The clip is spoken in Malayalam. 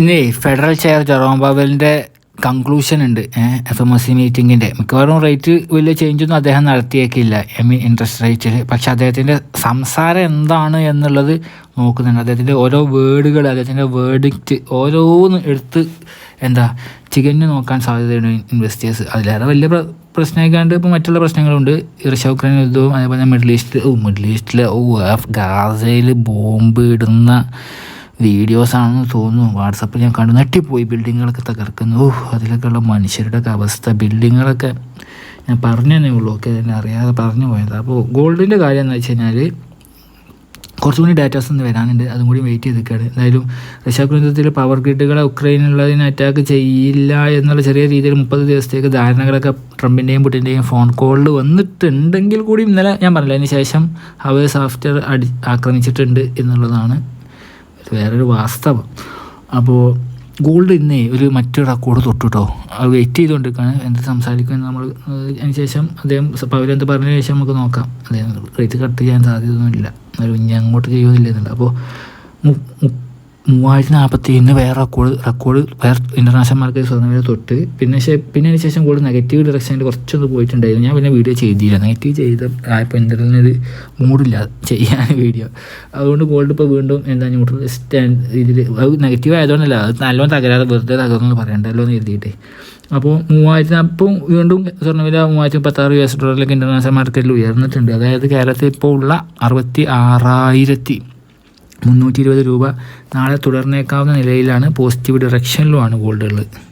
ഇന്നേ ഫെഡറൽ ചെയർ ജെറോം പവലിന്റെ കൺക്ലൂഷൻ ഉണ്ട്. എഫ് എം എസ് സി മീറ്റിങ്ങിന്റെ മിക്കവാറും റേറ്റ് വലിയ ചേഞ്ചൊന്നും അദ്ദേഹം നടത്തിയേക്കില്ല. ഐ മീൻ ഇൻട്രസ്റ്റ് റേറ്റിൽ പക്ഷേ അദ്ദേഹത്തിന്റെ സംസാരം എന്താണ് എന്നുള്ളത് നോക്കുന്നുണ്ട്. അദ്ദേഹത്തിന്റെ ഓരോ വേർഡുകൾ അദ്ദേഹത്തിന്റെ വേർഡിക്റ്റ് ഓരോന്ന് എടുത്ത് എന്താ ചികഞ്ഞ് നോക്കാൻ സാധ്യതയുണ്ട് ഇൻവെസ്റ്റേഴ്സ് അതിലേറെ വലിയ പ്ര പ്രശ്നമായിക്കാണ്ട് ഇപ്പോൾ മറ്റുള്ള പ്രശ്നങ്ങളുണ്ട്. റഷ്യ ഉക്രൈൻ യുദ്ധവും അതേപോലെ മിഡിൽ ഈസ്റ്റ് മിഡിൽ ഈസ്റ്റിലെ ഓ ഗാസയിൽ ബോംബ് ഇടുന്ന വീഡിയോസ് ആണെന്ന് തോന്നുന്നു. വാട്സപ്പിൽ ഞാൻ കണ്ടു. നെട്ടിപ്പോയി ബിൽഡിങ്ങുകളൊക്കെ തകർക്കുന്നു. അതിലൊക്കെയുള്ള മനുഷ്യരുടെയൊക്കെ അവസ്ഥ ബിൽഡിങ്ങുകളൊക്കെ ഞാൻ പറഞ്ഞതേ ഉള്ളൂ. ഓക്കെ തന്നെ അറിയാതെ പറഞ്ഞു പോയത്. അപ്പോൾ ഗോൾഡിന്റെ കാര്യം എന്ന് വെച്ച് കഴിഞ്ഞാൽ കുറച്ചും കൂടി ഡാറ്റാസ് ഒന്ന് വരാനുണ്ട്. അതും കൂടി വെയിറ്റ് ചെയ്ത് നിൽക്കുകയാണ് എന്തായാലും റഷ്യാക്രമത്തിൽ പവർ ഗ്രിഡുകളെ ഉക്രൈനുള്ളതിനെ അറ്റാക്ക് ചെയ്യില്ല എന്നുള്ള ചെറിയ രീതിയിൽ മുപ്പത് ദിവസത്തേക്ക് ധാരണകളൊക്കെ ട്രംപിന്റെയും പുട്ടിന്റെയും ഫോൺ കോളിൽ വന്നിട്ടുണ്ടെങ്കിൽ കൂടി ഇന്നലെ ഞാൻ പറഞ്ഞില്ല അതിന് ശേഷം ഹവേഴ്സ് ആഫ്റ്റർ അടി ആക്രമിച്ചിട്ടുണ്ട് എന്നുള്ളതാണ് വേറൊരു വാസ്തവം. അപ്പോൾ ഗോൾഡ് ഇന്നേ ഒരു മറ്റൊരു റെക്കോർഡ് തൊട്ടു കേട്ടോ അത് വെയിറ്റ് ചെയ്തുകൊണ്ടിരിക്കുകയാണ് എന്ത് സംസാരിക്കുമെന്ന് നമ്മൾ അതിന് ശേഷം അദ്ദേഹം പൗരെന്ത് പറഞ്ഞതിന് ശേഷം നമുക്ക് നോക്കാം. അദ്ദേഹം റേറ്റ് കട്ട് ചെയ്യാൻ സാധ്യതയൊന്നുമില്ല. എന്നാലും ഇനി അങ്ങോട്ട് ചെയ്യുന്നില്ല അപ്പോൾ മൂവായിരത്തി നാൽപ്പത്തി ഏഴിന് വേറെ റെക്കോർഡ് റെക്കോർഡ് വേറെ ഇന്റർനാഷണൽ മാർക്കറ്റ് സ്വർണവില തൊട്ട്. പിന്നെ പിന്നെ അതിന് ശേഷം കൂടുതൽ നെഗറ്റീവ് ഡയറക്ഷനിൽ കുറച്ചൊന്ന് പോയിട്ടുണ്ടായിരുന്നു. ഞാൻ പിന്നെ വീഡിയോ ചെയ്തില്ല. നെഗറ്റീവ് ചെയ്ത ആയപ്പോൾ എന്തെങ്കിലും ഒരു മൂഡില്ല ചെയ്യാൻ വീഡിയോ അതുകൊണ്ട് ഗോൾഡ് ഇപ്പോൾ വീണ്ടും എന്താ ന്യൂട്രൽ സ്റ്റാൻഡ് ഇതിൽ അത് നെഗറ്റീവ് ആയതുകൊണ്ടല്ല അത് നല്ലോണം തകരാതെ വെറുതെ തകർന്നു പറയണ്ടല്ലോ എന്ന് എഴുതിയിട്ട് അപ്പോൾ മൂവായിരത്തി അപ്പം വീണ്ടും സ്വർണവില മൂവായിരത്തി മുപ്പത്താറ് യു എസ് ഡോളറിലേക്ക് ഇന്റർനാഷണൽ മാർക്കറ്റിൽ ഉയർന്നിട്ടുണ്ട്. അതായത് കേരളത്തിൽ ഇപ്പോൾ ഉള്ള അറുപത്തി ആറായിരത്തി മുന്നൂറ്റി ഇരുപത് രൂപ നാളെ തുടർന്നേക്കാവുന്ന നിലയിലാണ് പോസിറ്റീവ് ഡിറക്ഷനിലുമാണ് ഗോൾഡ് ഉള്ളത്.